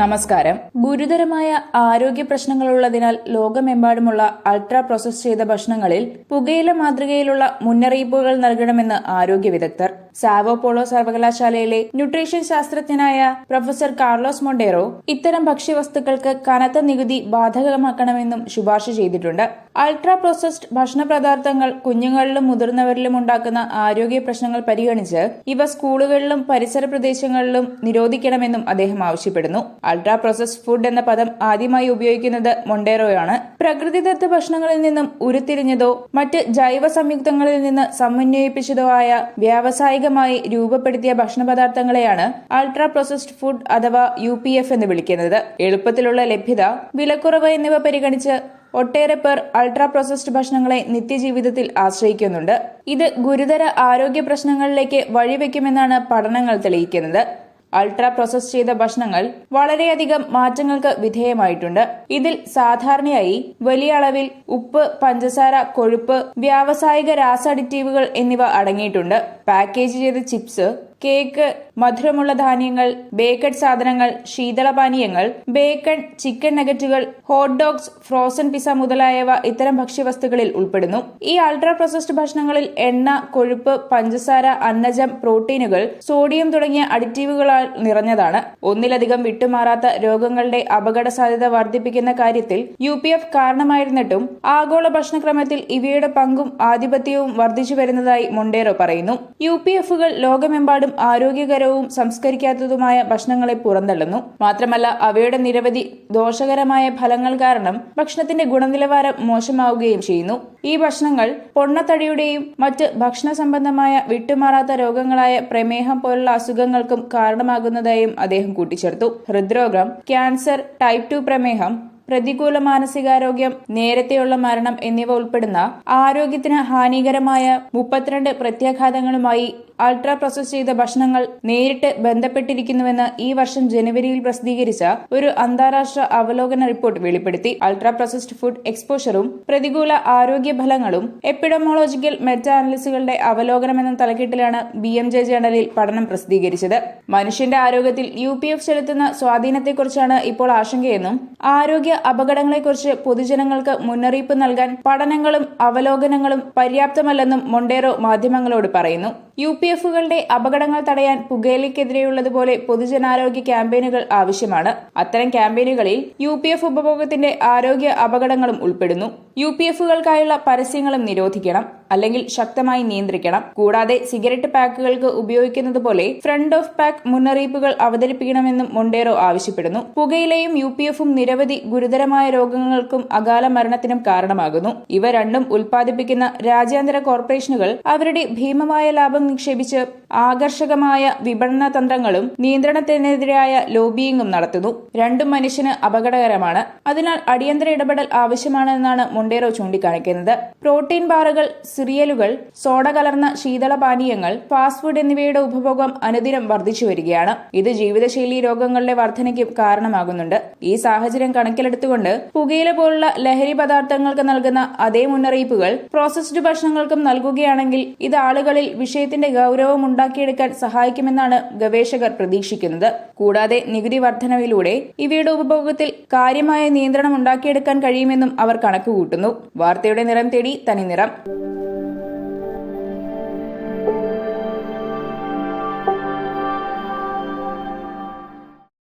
നമസ്കാരം. ഗുരുതരമായ ആരോഗ്യ പ്രശ്നങ്ങളുള്ളതിനാൽ ലോകമെമ്പാടുമുള്ള അൾട്രാ പ്രോസസ് ചെയ്ത ഭക്ഷണങ്ങളിൽ പുകയില മാതൃകയിലുള്ള മുന്നറിയിപ്പുകൾ നൽകണമെന്ന് ആരോഗ്യ വിദഗ്ധർ സാവോ പോളോ സർവകലാശാലയിലെ ന്യൂട്രീഷൻ ശാസ്ത്രജ്ഞനായ പ്രൊഫസർ കാർലോസ് മൊണ്ടേറോ ഇത്തരം ഭക്ഷ്യവസ്തുക്കൾക്ക് കനത്ത നികുതി ബാധകമാക്കണമെന്നും ശുപാർശ ചെയ്തിട്ടുണ്ട്. അൾട്രാ പ്രോസസ്ഡ് ഭക്ഷണ പദാർത്ഥങ്ങൾ കുഞ്ഞുങ്ങളിലും മുതിർന്നവരിലും ഉണ്ടാക്കുന്ന ആരോഗ്യ പ്രശ്നങ്ങൾ പരിഗണിച്ച് ഇവ സ്കൂളുകളിലും പരിസര പ്രദേശങ്ങളിലും നിരോധിക്കണമെന്നും അദ്ദേഹം ആവശ്യപ്പെടുന്നു. അൾട്രാ പ്രോസസ്ഡ് ഫുഡ് എന്ന പദം ആദ്യമായി ഉപയോഗിക്കുന്നത് മൊണ്ടേറോയാണ്. പ്രകൃതിദത്ത ഭക്ഷണങ്ങളിൽ നിന്നും ഉരുത്തിരിഞ്ഞതോ മറ്റ് ജൈവ സംയുക്തങ്ങളിൽ നിന്ന് സമന്വയിപ്പിച്ചതോ ആയ വ്യാവസായികമായി രൂപപ്പെടുത്തിയ ഭക്ഷണപദാർത്ഥങ്ങളെയാണ് അൾട്രാ പ്രോസസ്ഡ് ഫുഡ് അഥവാ യു എന്ന് വിളിക്കുന്നത്. എളുപ്പത്തിലുള്ള ലഭ്യത വിലക്കുറവ് എന്നിവ പരിഗണിച്ച് ഒട്ടേറെ പേർ അൾട്രാ പ്രോസസ്ഡ് ഭക്ഷണങ്ങളെ നിത്യജീവിതത്തിൽ ആശ്രയിക്കുന്നുണ്ട്. ഇത് ഗുരുതര ആരോഗ്യ പ്രശ്നങ്ങളിലേക്ക് വഴിവെക്കുമെന്നാണ് പഠനങ്ങൾ തെളിയിക്കുന്നത്. അൾട്രാ പ്രോസസ് ചെയ്ത ഭക്ഷണങ്ങൾ വളരെയധികം മാറ്റങ്ങൾക്ക് വിധേയമായിട്ടുണ്ട്. ഇതിൽ സാധാരണയായി വലിയ അളവിൽ ഉപ്പ് പഞ്ചസാര കൊഴുപ്പ് വ്യാവസായിക രാസ അഡിറ്റീവുകൾ എന്നിവ അടങ്ങിയിട്ടുണ്ട്. പാക്കേജ് ചെയ്ത ചിപ്സ് കേക്ക് മധുരമുള്ള ധാന്യങ്ങൾ ബേക്കഡ് സാധനങ്ങൾ ശീതളപാനീയങ്ങൾ ബേക്കൺ ചിക്കൻ നഗറ്റുകൾ ഹോട്ട് ഡോഗ്സ് ഫ്രോസൺ പിസ മുതലായവ ഇത്തരം ഭക്ഷ്യവസ്തുക്കളിൽ ഉൾപ്പെടുന്നു. ഈ അൾട്രാ പ്രോസസ്ഡ് ഭക്ഷണങ്ങളിൽ എണ്ണ കൊഴുപ്പ് പഞ്ചസാര അന്നജം പ്രോട്ടീനുകൾ സോഡിയം തുടങ്ങിയ അഡിറ്റീവുകളാൽ നിറഞ്ഞതാണ്. ഒന്നിലധികം വിട്ടുമാറാത്ത രോഗങ്ങളുടെ അപകട സാധ്യത വർദ്ധിപ്പിക്കുന്ന കാര്യത്തിൽ യു പി എഫ് കാരണമായിരുന്നിട്ടും ആഗോള ഭക്ഷണക്രമത്തിൽ ഇവയുടെ പങ്കും ആധിപത്യവും വർദ്ധിച്ചു വരുന്നതായി മൊണ്ടേറോ പറയുന്നു. യു പി എഫുകൾ ലോകമെമ്പാടും ആരോഗ്യകരവും സംസ്കരിക്കാത്തതുമായ ഭക്ഷണങ്ങളെ പുറന്തള്ളുന്നു. മാത്രമല്ല അവയുടെ നിരവധി ദോഷകരമായ ഫലങ്ങൾ കാരണം ഭക്ഷണത്തിന്റെ ഗുണനിലവാരം മോശമാവുകയും ചെയ്യുന്നു. ഈ ഭക്ഷണങ്ങൾ പൊണ്ണത്തടിയുടെയും മറ്റ് ഭക്ഷണ സംബന്ധമായ വിട്ടുമാറാത്ത രോഗങ്ങളായ പ്രമേഹം പോലുള്ള അസുഖങ്ങൾക്കും കാരണമാകുന്നതായും അദ്ദേഹം കൂട്ടിച്ചേർത്തു. ഹൃദ്രോഗം ക്യാൻസർ ടൈപ്പ് ടു പ്രമേഹം പ്രതികൂല മാനസികാരോഗ്യം നേരത്തെയുള്ള മരണം എന്നിവ ഉൾപ്പെടുന്ന ആരോഗ്യത്തിന് ഹാനികരമായ മുപ്പത്തിരണ്ട് പ്രത്യാഘാതങ്ങളുമായി അൾട്രാ പ്രോസസ് ചെയ്ത ഭക്ഷണങ്ങൾ നേരിട്ട് ബന്ധപ്പെട്ടിരിക്കുന്നുവെന്ന് ഈ വർഷം ജനുവരിയിൽ പ്രസിദ്ധീകരിച്ച ഒരു അന്താരാഷ്ട്ര അവലോകന റിപ്പോർട്ട് വെളിപ്പെടുത്തി. അൾട്രാ പ്രോസസ്ഡ് ഫുഡ് എക്സ്പോഷറും പ്രതികൂല ആരോഗ്യ ഫലങ്ങളും എപ്പിഡമോളജിക്കൽ മെറ്റാ അനലിസുകളുടെ അവലോകനം എന്ന തലക്കെട്ടിലാണ് ബി എം ജെ ജേണലിൽ പഠനം പ്രസിദ്ധീകരിച്ചത്. മനുഷ്യന്റെ ആരോഗ്യത്തിൽ യു പി എഫ് ചെലുത്തുന്ന സ്വാധീനത്തെക്കുറിച്ചാണ് ഇപ്പോൾ ആശങ്കയെന്നും ആരോഗ്യ അപകടങ്ങളെക്കുറിച്ച് പൊതുജനങ്ങൾക്ക് മുന്നറിയിപ്പ് നൽകാൻ പഠനങ്ങളും അവലോകനങ്ങളും പര്യാപ്തമല്ലെന്നും മൊണ്ടേറോ മാധ്യമങ്ങളോട് പറയുന്നു. യു പി എഫുകളുടെ അപകടങ്ങൾ തടയാൻ പുകയിലയ്ക്കെതിരെയുള്ളതുപോലെ പൊതുജനാരോഗ്യ ക്യാമ്പയിനുകൾ ആവശ്യമാണ്. അത്തരം ക്യാമ്പയിനുകളിൽ യു പി എഫ് ഉപഭോഗത്തിന്റെ ആരോഗ്യ അപകടങ്ങളും ഉൾപ്പെടുന്നു. യു പി എഫുകൾക്കായുള്ള പരസ്യങ്ങളും നിരോധിക്കണം. അല്ലെങ്കിൽ ശക്തമായി നിയന്ത്രിക്കണം. കൂടാതെ സിഗരറ്റ് പാക്കുകൾക്ക് ഉപയോഗിക്കുന്നത് പോലെ ഫ്രണ്ട് ഓഫ് പാക്ക് മുന്നറിയിപ്പുകൾ അവതരിപ്പിക്കണമെന്നും മൊണ്ടേറോ ആവശ്യപ്പെടുന്നു. പുകയിലയും യു പി എഫും നിരവധി ഗുരുതരമായ രോഗങ്ങൾക്കും അകാല മരണത്തിനും കാരണമാകുന്നു. ഇവ രണ്ടും ഉൽപ്പാദിപ്പിക്കുന്ന രാജ്യാന്തര കോർപ്പറേഷനുകൾ അവരുടെ ഭീമമായ ലാഭം നിക്ഷേപിച്ച് ആകർഷകമായ വിപണന തന്ത്രങ്ങളും നിയന്ത്രണത്തിനെതിരായ ലോബിയിങ്ങും നടത്തുന്നു. രണ്ടും മനുഷ്യന് അപകടകരമാണ്. അതിനാൽ അടിയന്തര ഇടപെടൽ ആവശ്യമാണെന്നാണ് മൊണ്ടേറോ ചൂണ്ടിക്കാണിക്കുന്നത്. പ്രോട്ടീൻ ബാറുകൾ സിറിയലുകൾ സോഡ കലർന്ന ശീതളപാനീയങ്ങൾ ഫാസ്റ്റ് ഫുഡ് എന്നിവയുടെ ഉപഭോഗം അനുദിനം വർദ്ധിച്ചു വരികയാണ്. ഇത് ജീവിതശൈലി രോഗങ്ങളുടെ വർധനയ്ക്കും കാരണമാകുന്നുണ്ട്. ഈ സാഹചര്യം കണക്കിലെടുത്തുകൊണ്ട് പുകയില പോലുള്ള ലഹരി പദാർത്ഥങ്ങൾക്ക് നൽകുന്ന അതേ മുന്നറിയിപ്പുകൾ പ്രോസസ്ഡ് ഭക്ഷണങ്ങൾക്കും നൽകുകയാണെങ്കിൽ ഇത് ആളുകളിൽ വിഷയത്തിന്റെ ഗൌരവം ഉണ്ടാക്കിയെടുക്കാൻ സഹായിക്കുമെന്നാണ് ഗവേഷകർ പ്രതീക്ഷിക്കുന്നത്. കൂടാതെ നികുതി വർധനവിലൂടെ ഇവയുടെ ഉപഭോഗത്തിൽ കാര്യമായ നിയന്ത്രണം ഉണ്ടാക്കിയെടുക്കാൻ കഴിയുമെന്നും അവർ കണക്കുകൂട്ടുന്നു. വാർത്തയുടെ നിറം തേടി തനി നിറം